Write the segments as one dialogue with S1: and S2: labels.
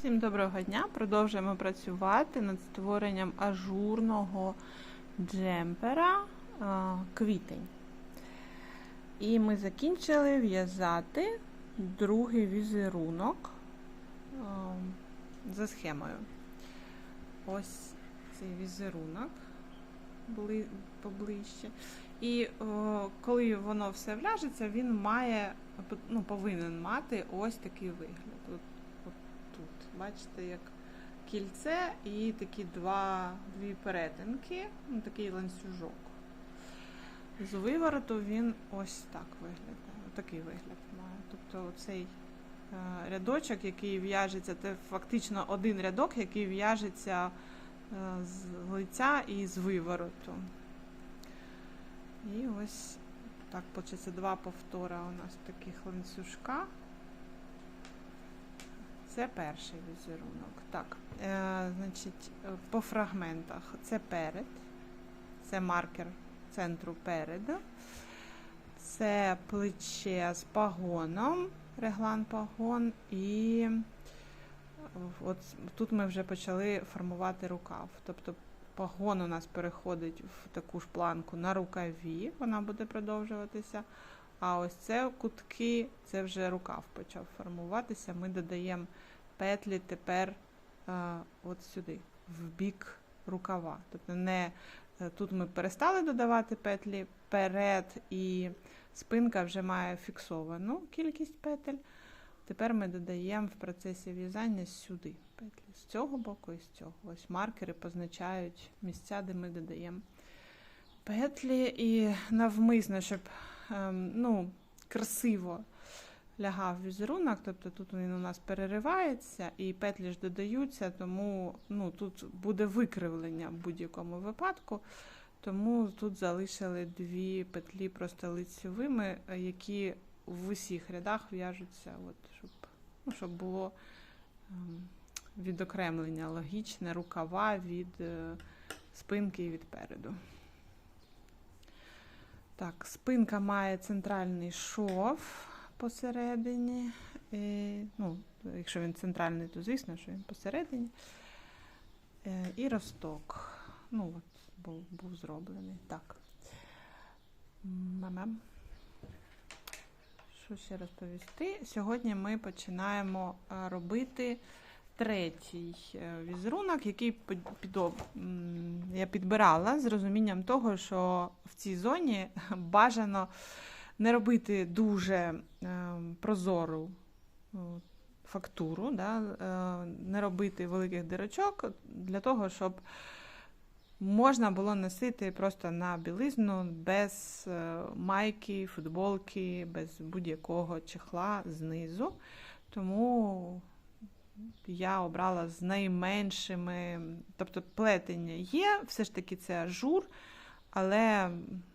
S1: Всім доброго дня! Продовжуємо працювати над створенням ажурного джемпера квітень. І ми закінчили в'язати другий візерунок за схемою. Ось цей візерунок поближче. І о, коли воно все вляжеться, він має, ну, повинен мати ось такий вигляд. Бачите, як кільце і такі два, дві перетинки, ну, такий ланцюжок. З вивороту він ось так виглядає. Такий вигляд має. Тобто цей е, рядочок, який в'яжеться, це фактично один рядок, який в'яжеться е, з лиця і з вивороту. І ось так, виходить, два повтора у нас таких ланцюжка. Це перший візерунок. Так, е, значить, е, по фрагментах це перед, це маркер центру переду, це плече з пагоном, реглан пагон, і от тут ми вже почали формувати рукав. Тобто пагон у нас переходить в таку ж планку на рукаві, вона буде продовжуватися. А ось це кутки, це вже рукав почав формуватися. Ми додаємо петлі тепер е, от сюди, в бік рукава. Тобто не е, тут ми перестали додавати петлі, перед і спинка вже має фіксовану кількість петель. Тепер ми додаємо в процесі в'язання сюди петлі. З цього боку і з цього. Ось маркери позначають місця, де ми додаємо петлі і навмисно, щоб ну, красиво лягав візерунок, тобто тут він у нас переривається і петлі ж додаються, тому ну, тут буде викривлення в будь-якому випадку. Тому тут залишили дві петлі просто лицьовими, е, які в усіх рядах в'яжуться, от, щоб, ну, щоб було ем, відокремлення логічне рукава від е, спинки і від переду. Так, спинка має центральний шов посередині. І, ну, якщо він центральний, то звісно, що він посередині. Е, І росток. Ну, от, був, був зроблений. Так. Що ще розповісти? Сьогодні ми починаємо е, робити третій е, візерунок, який під- підо- я підбирала з розумінням того, що в цій зоні бажано не робити дуже е, прозору е, фактуру, да, не робити великих дирочок для того, щоб можна було носити просто на білизну без майки, футболки, без будь-якого чехла знизу. Тому я обрала з найменшими, тобто плетення є, все ж таки це ажур, але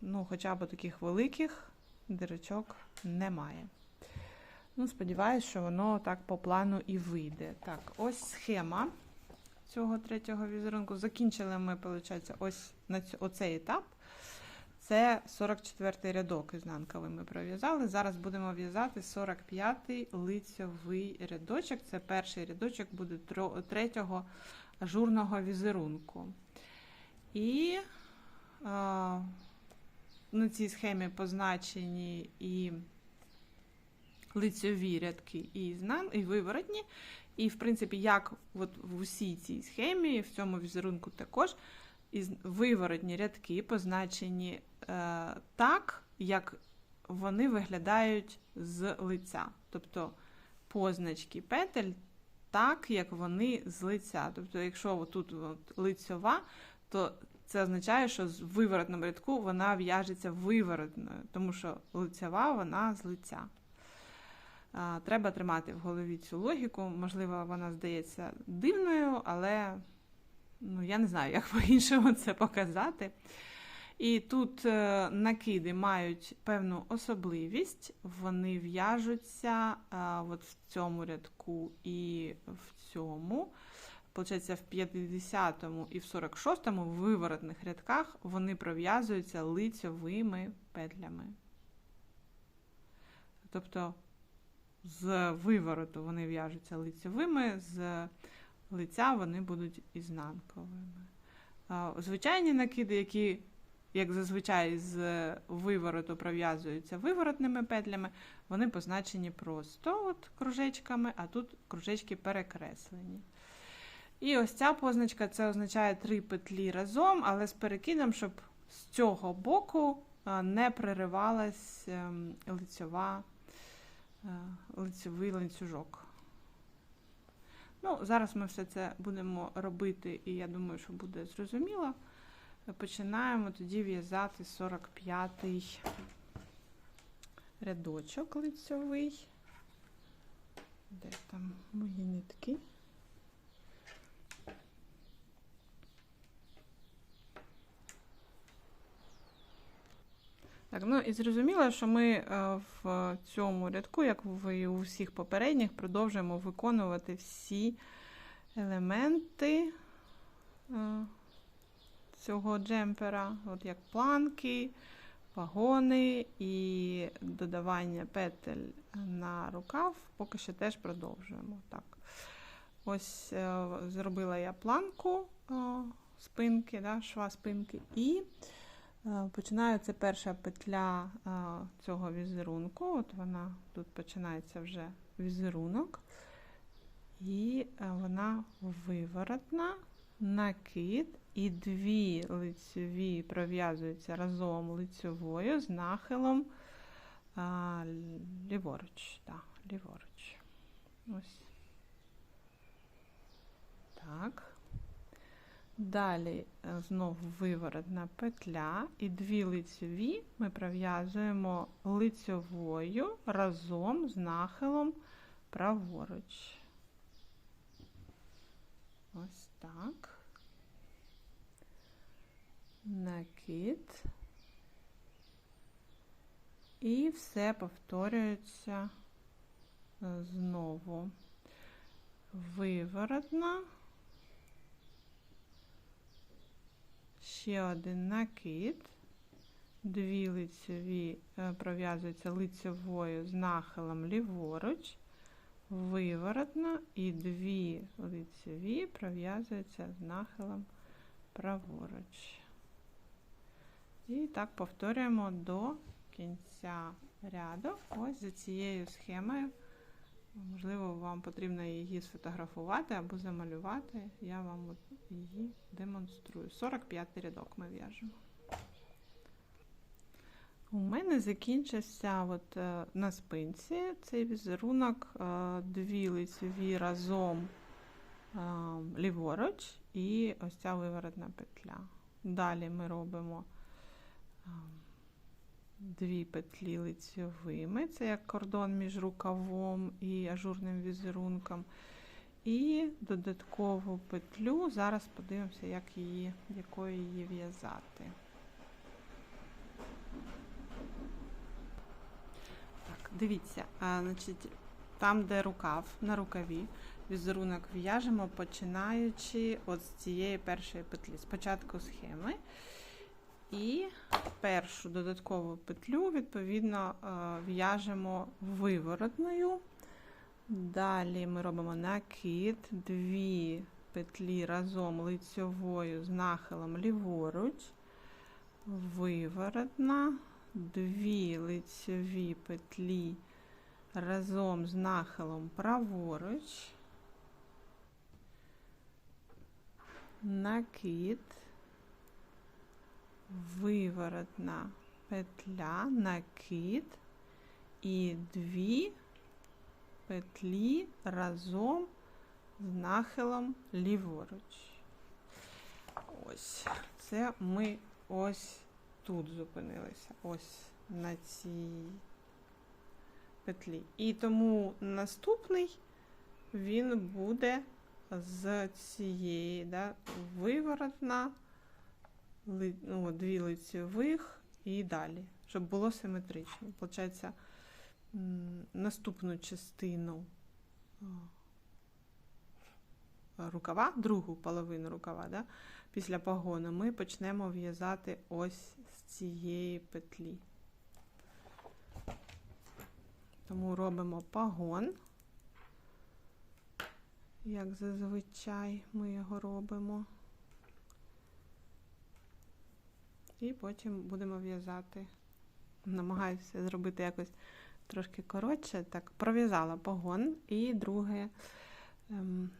S1: ну, хоча б таких великих дирочок немає. Ну, сподіваюся, що воно так по плану і вийде. Так, ось схема цього третього візерунку. Закінчили ми, виходить, ось на цю, оцей етап. Це 44-й рядок ізнанковий ми пров'язали. Зараз будемо в'язати 45-й лицьовий рядочок. Це перший рядочок буде третього ажурного візерунку. І а, на цій схемі позначені і лицьові рядки, і, знан, і виворотні. І, в принципі, як от в усій цій схемі, в цьому візерунку також, із виворотні рядки позначені е, так, як вони виглядають з лиця. Тобто позначки петель так, як вони з лиця. Тобто, якщо тут от лицьова, то це означає, що з виворотному рядку вона в'яжеться виворотною, тому що лицьова вона з лиця. А, Треба тримати в голові цю логіку. Можливо, вона здається дивною, але ну, я не знаю, як по-іншому це показати. І тут е, накиди мають певну особливість, вони в'яжуться е, от в цьому рядку і в цьому. Получається, в 50-му і в 46-му в виворотних рядках вони пров'язуються лицьовими петлями. Тобто з вивороту вони в'яжуться лицьовими, з лиця вони будуть ізнанковими. Звичайні накиди, які, як зазвичай, з вивороту пров'язуються виворотними петлями, вони позначені просто от кружечками, а тут кружечки перекреслені. І ось ця позначка це означає три петлі разом, але з перекидом, щоб з цього боку не переривалась ем, лицьова, е, лицьовий ланцюжок. Ну, Зараз ми все це будемо робити, і я думаю, що буде зрозуміло. Починаємо тоді в'язати 45-й рядочок лицьовий. Де там мої нитки? Так, ну і зрозуміло, що ми е, в цьому рядку, як в у всіх попередніх, продовжуємо виконувати всі елементи е, цього джемпера, от як планки, пагони і додавання петель на рукав, поки що теж продовжуємо. Так. Ось е, зробила я планку спинки, да, шва спинки. і Починаю це перша петля цього візерунку. От вона тут починається вже візерунок, і вона виворотна, накид, і дві лицеві пров'язуються разом лицевою з нахилом ліворуч. Да, ліворуч. Ось. Так. Далі е, знову виворотна петля і дві лицеві ми пров'язуємо лицьовою разом з нахилом праворуч. Ось так. Накид. І все повторюється е, знову. Виворотна. Ще один накид, дві лицеві е, пров'язуються лицевою з нахилом ліворуч, виворотно, і дві лицеві пров'язуються з нахилом праворуч. І так повторюємо до кінця ряду. Ось за цією схемою. Можливо, вам потрібно її сфотографувати або замалювати. Я вам її демонструю. 45 рядок ми в'яжемо. У мене закінчився от, е, на спинці цей візерунок, е, дві лицеві разом е, ліворуч і ось ця виворотна петля. Далі ми робимо дві петлі лицьовими, це як кордон між рукавом і ажурним візерунком. І додаткову петлю, зараз подивимося, як її, якою її в'язати. Так, Дивіться, а, значить, там, де рукав, на рукаві, візерунок в'яжемо, починаючи от з цієї першої петлі. Спочатку схеми. І першу додаткову петлю, відповідно, е, в'яжемо виворотною. Далі ми робимо накид, дві петлі разом лицьовою з нахилом ліворуч, виворотна, дві лицьові петлі разом з нахилом праворуч, накид виворотна петля, накид і дві петлі разом з нахилом ліворуч. Ось, це ми ось тут зупинилися, ось на цій петлі. І тому наступний він буде з цієї да, виворотна ну, дві лицевих і далі, щоб було симетрично. Получається, наступну частину рукава, другу половину рукава, да, після погону ми почнемо в'язати ось з цієї петлі. Тому робимо пагон, як зазвичай ми його робимо. І потім будемо в'язати. Намагаюся зробити якось трошки коротше. Так, пров'язала погон і друге ем,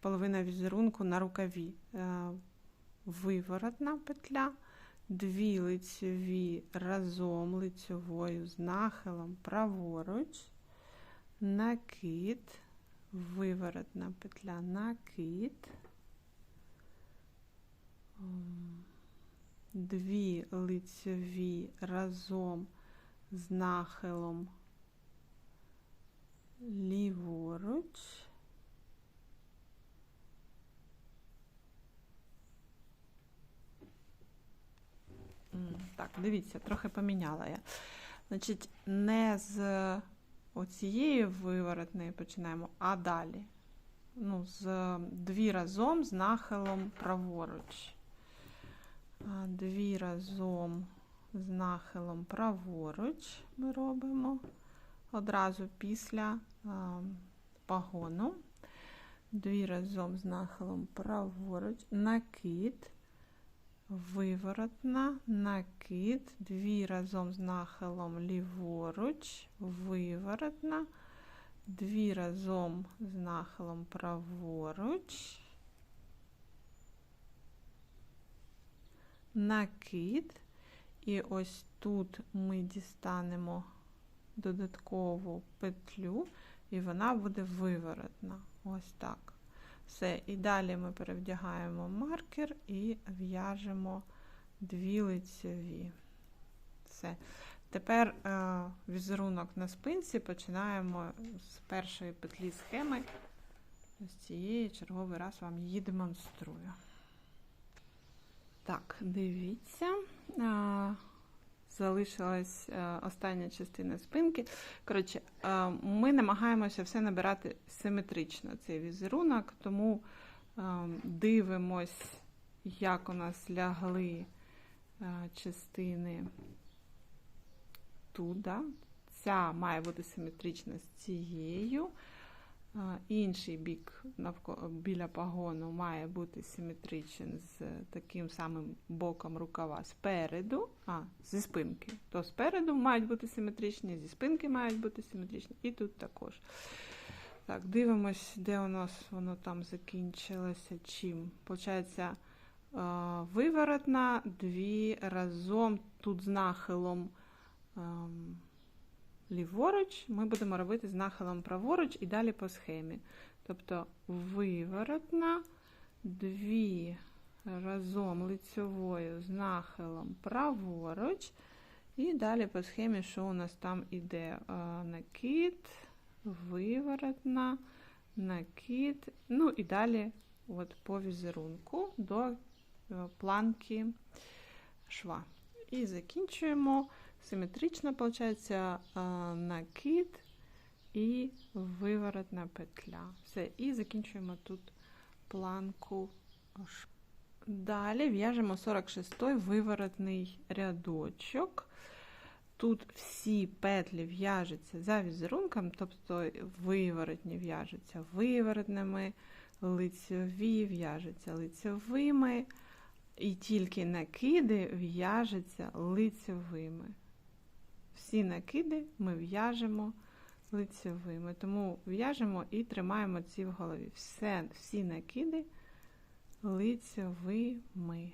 S1: половина візерунку на рукаві. Е, виворотна петля, дві лицьові разом лицьовою з нахилом праворуч, накид, виворотна петля, накид. Ем, дві лицьові разом з нахилом ліворуч. Так, дивіться, трохи поміняла я. Значить, не з оцієї виворотної починаємо, а далі. Ну, з дві разом з нахилом праворуч дві разом з нахилом праворуч ми робимо. Одразу після пагону. Дві разом з нахилом праворуч, накид, виворотна, накид, дві разом з нахилом ліворуч, виворотна, дві разом з нахилом праворуч. Накид, і ось тут ми дістанемо додаткову петлю, і вона буде виворотна. Ось так. Все. І далі ми перевдягаємо маркер і в'яжемо дві лицеві. Все. Тепер е, візерунок на спинці починаємо з першої петлі схеми. Ось цієї черговий раз вам її демонструю. Так, дивіться, залишилась е, остання частина спинки. Коротше, е, ми намагаємося все набирати симетрично цей візерунок, тому е, дивимось, як у нас лягли частини тут. Ця має бути симетрична з цією. Інший бік біля пагону має бути симетричен з таким самим боком рукава спереду, а, зі спинки. То спереду мають бути симетричні, зі спинки мають бути симетричні, і тут також. Так, дивимось, де у нас воно там закінчилося. Чим? Получається, виворотна, дві разом, тут з нахилом. Ліворуч, ми будемо робити з нахилом праворуч і далі по схемі. Тобто виворотна, дві разом лицьовою з нахилом праворуч. І далі по схемі, що у нас там іде накид, виворотна, накид, ну і далі от по візерунку до е, планки шва. І закінчуємо. Симетрично, виходить, накид і виворотна петля. Все, і закінчуємо тут планку. Далі в'яжемо 46-й виворотний рядочок. Тут всі петлі в'яжуться за візерунком, тобто виворотні в'яжуться виворотними, лицьові в'яжуться лицьовими, і тільки накиди в'яжуться лицьовими всі накиди ми в'яжемо лицевими. Тому в'яжемо і тримаємо ці в голові. Все, Всі накиди лицевими.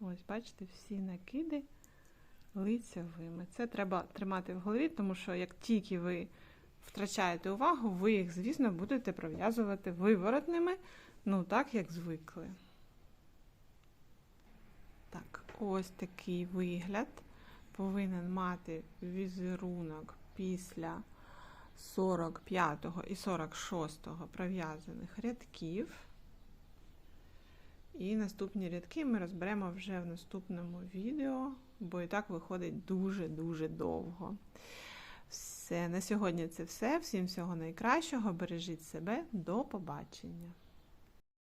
S1: Ось, бачите, всі накиди лицевими. Це треба тримати в голові, тому що як тільки ви втрачаєте увагу, ви їх, звісно, будете пров'язувати виворотними, ну так, як звикли. Ось такий вигляд повинен мати візерунок після 45 і 46 пров'язаних рядків. І наступні рядки ми розберемо вже в наступному відео, бо і так виходить дуже-дуже довго. Все, на сьогодні це все. Всім всього найкращого. Бережіть себе, до побачення!